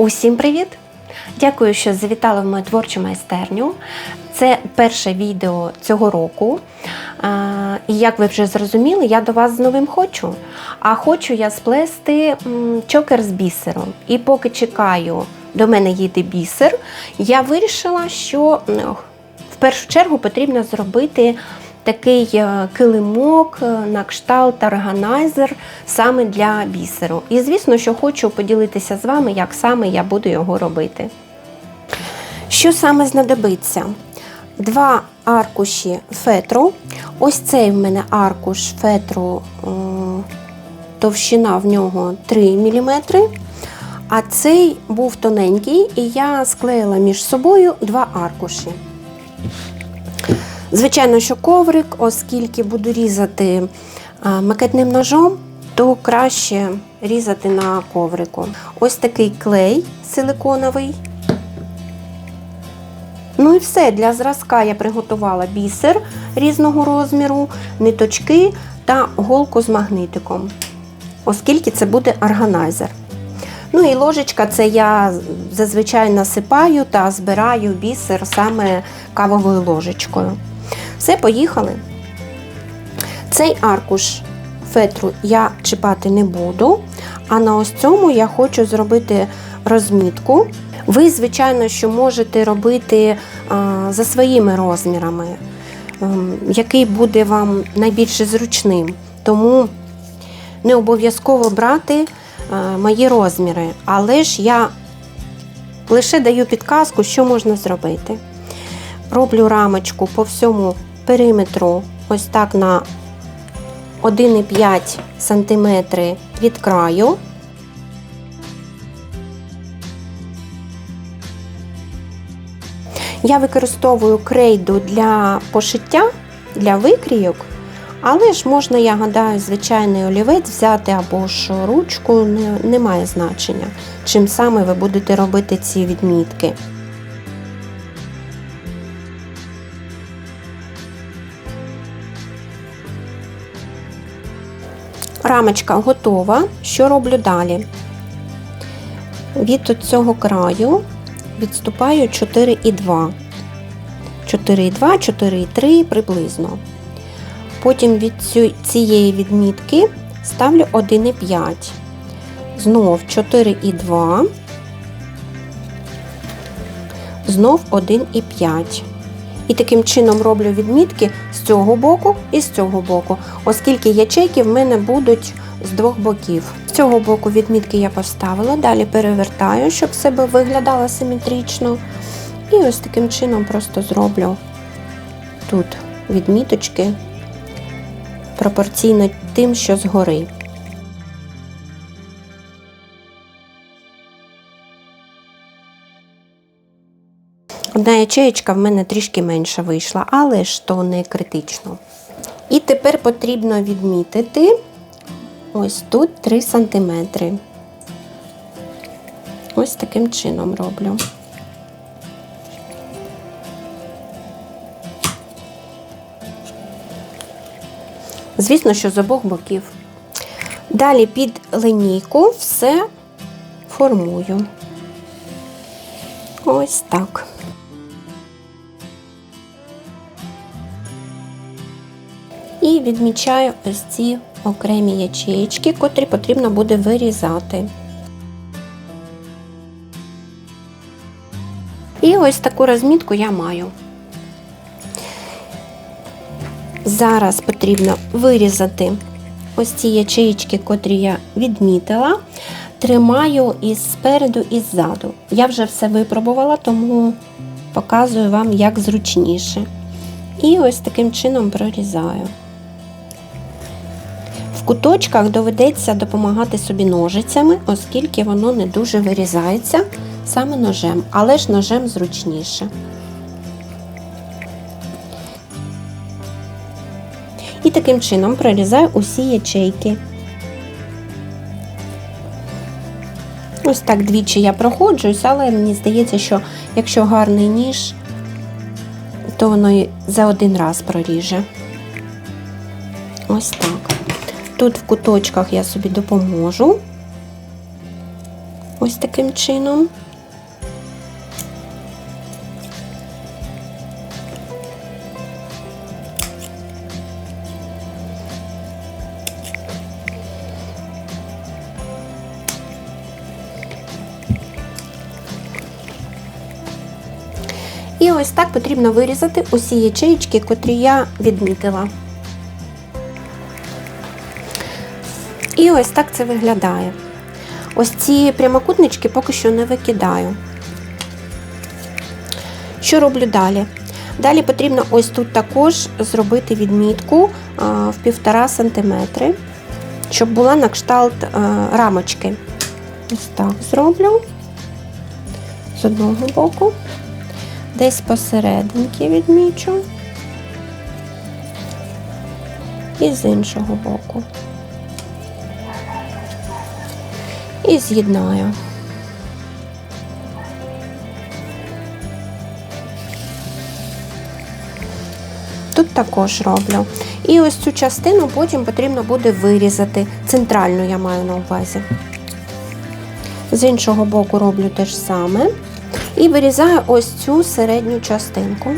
Усім привіт! Дякую, що завітали в мою творчу майстерню. Це перше відео цього року. І як ви вже зрозуміли, я до вас з новим хочу. А хочу я сплести чокер з бісером. І поки чекаю, до мене їде бісер, я вирішила, що в першу чергу потрібно зробити такий е, килимок е, на кшталт органайзер саме для бісеру. І звісно, що хочу поділитися з вами, як саме я буду його робити. Що саме знадобиться? Два аркуші фетру. Ось цей в мене аркуш фетру, е, товщина в нього 3 мм. А цей був тоненький, і я склеїла між собою два аркуші. Звичайно, що коврик, оскільки буду різати макетним ножом, то краще різати на коврику. Ось такий клей силиконовий. Ну і все, для зразка я приготувала бісер різного розміру, ниточки та голку з магнитиком, оскільки це буде органайзер. Ну і ложечка це я зазвичай насипаю та збираю бісер саме кавовою ложечкою. Все, поїхали. Цей аркуш фетру я чіпати не буду, а на ось цьому я хочу зробити розмітку. Ви, звичайно, що можете робити за своїми розмірами, ем, який буде вам найбільше зручним. Тому не обов'язково брати а, мої розміри, але ж я лише даю підказку, що можна зробити. Роблю рамочку по всьому периметру, ось так на 1,5 см від краю. Я використовую крейду для пошиття, для викрійок, але ж можна, я гадаю, звичайний олівець взяти або ж ручку, не, не має значення, чим саме ви будете робити ці відмітки. Рамочка готова. Що роблю далі? Від цього краю відступаю 4,2. 4,2, 4,3 приблизно. Потім від цієї відмітки ставлю 1,5. Знов 4,2. Знов 1,5. І таким чином роблю відмітки з цього боку і з цього боку, оскільки ячейки в мене будуть з двох боків. З цього боку відмітки я поставила, далі перевертаю, щоб себе виглядало симетрично. І ось таким чином просто зроблю тут відміточки пропорційно тим, що згори. Одна ячеєчка в мене трішки менша вийшла, але ж то не критично. І тепер потрібно відмітити ось тут 3 см. Ось таким чином роблю. Звісно, що з обох боків. Далі під линійку все формую. Ось так. Відмічаю ось ці окремі ячеєчки, котрі потрібно буде вирізати. І ось таку розмітку я маю. Зараз потрібно вирізати ось ці ячеїчки, котрі я відмітила. Тримаю і спереду, і ззаду. Я вже все випробувала, тому показую вам, як зручніше. І ось таким чином прорізаю. Куточках доведеться допомагати собі ножицями, оскільки воно не дуже вирізається саме ножем, але ж ножем зручніше. І таким чином прорізаю усі ячейки. Ось так двічі я проходжусь, але мені здається, що якщо гарний ніж, то воно і за один раз проріже. Ось так. Тут в куточках я собі допоможу. Ось таким чином. І ось так потрібно вирізати усі ячеїчки, котрі я відмітила. І ось так це виглядає. Ось ці прямокутнички поки що не викидаю. Що роблю далі? Далі потрібно ось тут також зробити відмітку в 1,5 см, щоб була на кшталт рамочки. Ось так зроблю з одного боку, десь посерединки відмічу і з іншого боку. І з'єднаю. Тут також роблю. І ось цю частину потім потрібно буде вирізати. Центральну я маю на увазі. З іншого боку роблю те ж саме. І вирізаю ось цю середню частинку.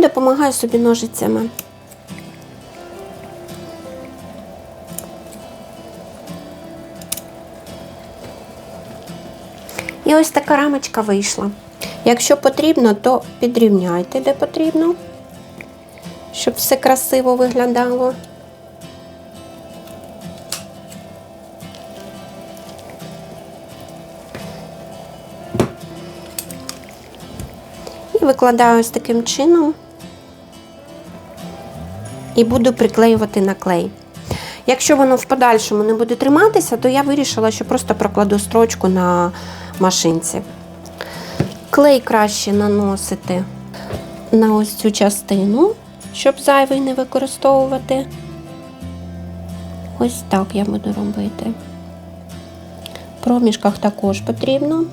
Допомагаю собі ножицями. І ось така рамочка вийшла. Якщо потрібно, то підрівняйте, де потрібно, щоб все красиво виглядало. І викладаю ось таким чином і буду приклеювати на клей. Якщо воно в подальшому не буде триматися, то я вирішила, що просто прокладу строчку на машинці. Клей краще наносити на ось цю частину, щоб зайвий не використовувати. Ось так я буду робити. В проміжках також потрібно.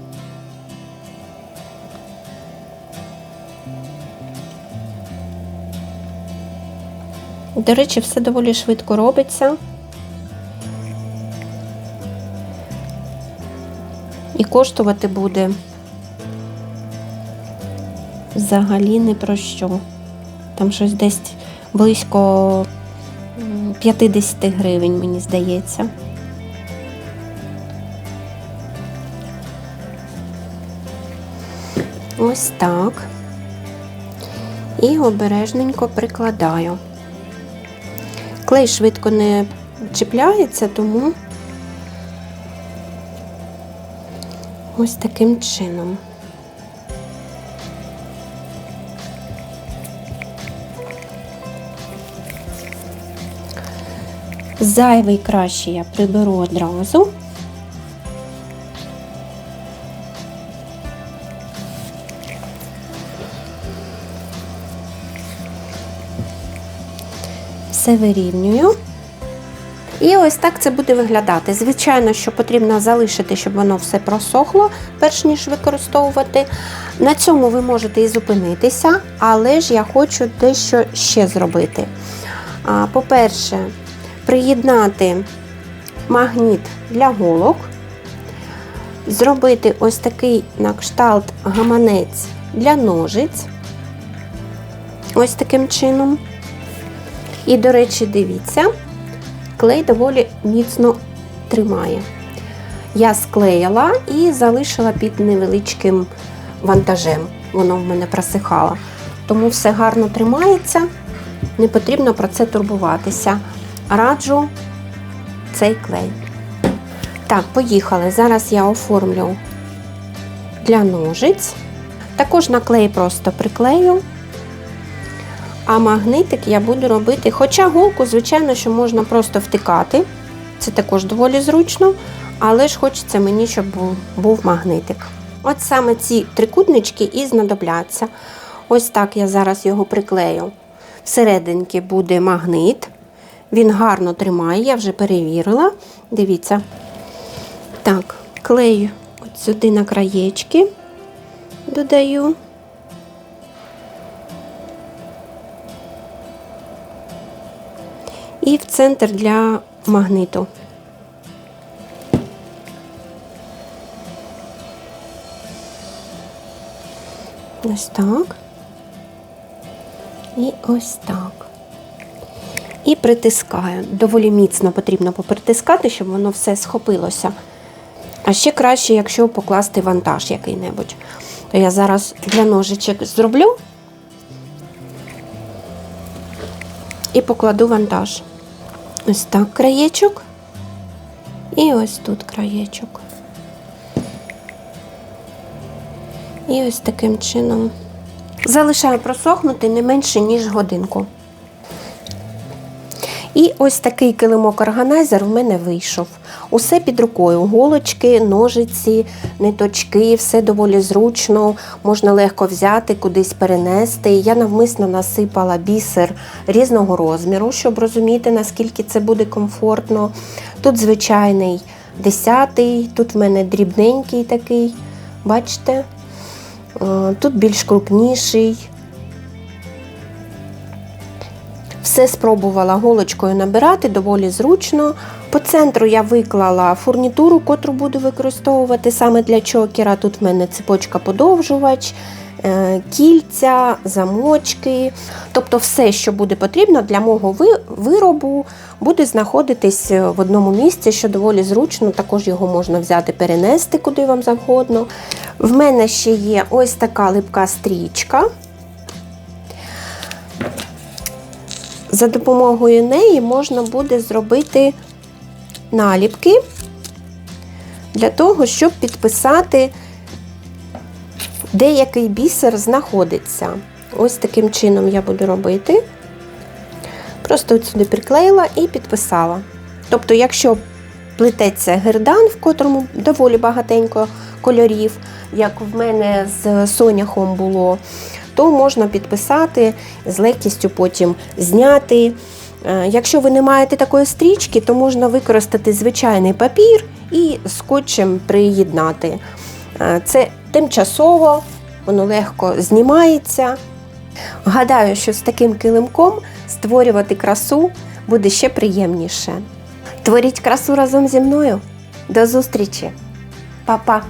До речі, все доволі швидко робиться. І коштувати буде взагалі не про що. Там щось десь близько 50 гривень, мені здається. Ось так. І обережненько прикладаю. Клей швидко не чіпляється, тому ось таким чином. Зайвий краще я приберу одразу. Все вирівнюю. І ось так це буде виглядати. Звичайно, що потрібно залишити, щоб воно все просохло, перш ніж використовувати. На цьому ви можете і зупинитися, але ж я хочу дещо ще зробити. По-перше, приєднати магніт для голок, зробити ось такий на кшталт гаманець для ножиць. Ось таким чином. І, до речі, дивіться, клей доволі міцно тримає. Я склеїла і залишила під невеличким вантажем. Воно в мене просихало. Тому все гарно тримається, не потрібно про це турбуватися. Раджу цей клей. Так, поїхали. Зараз я оформлю для ножиць. Також на клей просто приклею. А магнитик я буду робити, хоча голку, звичайно, що можна просто втикати. Це також доволі зручно, але ж хочеться мені, щоб був, був магнитик. От саме ці трикутнички і знадобляться. Ось так я зараз його приклею. Всерединки буде магнит. Він гарно тримає, я вже перевірила. Дивіться. Так, клею Сюди на краєчки додаю. Центр для магниту. Ось так. І ось так. І притискаю. Доволі міцно потрібно попритискати, щоб воно все схопилося. А ще краще, якщо покласти вантаж який-небудь. То я зараз для ножичок зроблю і покладу вантаж. Ось так краєчок. І ось тут краєчок. І ось таким чином. Залишаю просохнути не менше, ніж годинку. І ось такий килимок-органайзер в мене вийшов. Усе під рукою: голочки, ножиці, ниточки, все доволі зручно, можна легко взяти, кудись перенести. Я навмисно насипала бісер різного розміру, щоб розуміти, наскільки це буде комфортно. Тут звичайний десятий, тут в мене дрібненький такий, бачите? Е, Тут більш крупніший. Все спробувала голочкою набирати, доволі зручно. По центру я виклала фурнітуру, котру буду використовувати саме для чокера. Тут в мене цепочка подовжувач, е, кільця, замочки. Тобто все, що буде потрібно для мого виробу, буде знаходитись в одному місці, що доволі зручно. Також його можна взяти, перенести куди вам завгодно. В мене ще є ось така липка стрічка. За допомогою неї можна буде зробити наліпки для того, щоб підписати, де який бісер знаходиться. Ось таким чином я буду робити. Просто от сюди приклеїла і підписала. Тобто, якщо плететься гердан, в котрому доволі багатенько кольорів, як в мене з соняхом було, то можна підписати, з легкістю потім зняти. Е, Якщо ви не маєте такої стрічки, то можна використати звичайний папір і скотчем приєднати. Е, Це тимчасово, воно легко знімається. Гадаю, що з таким килимком створювати красу буде ще приємніше. Творіть красу разом зі мною. До зустрічі! Па-па!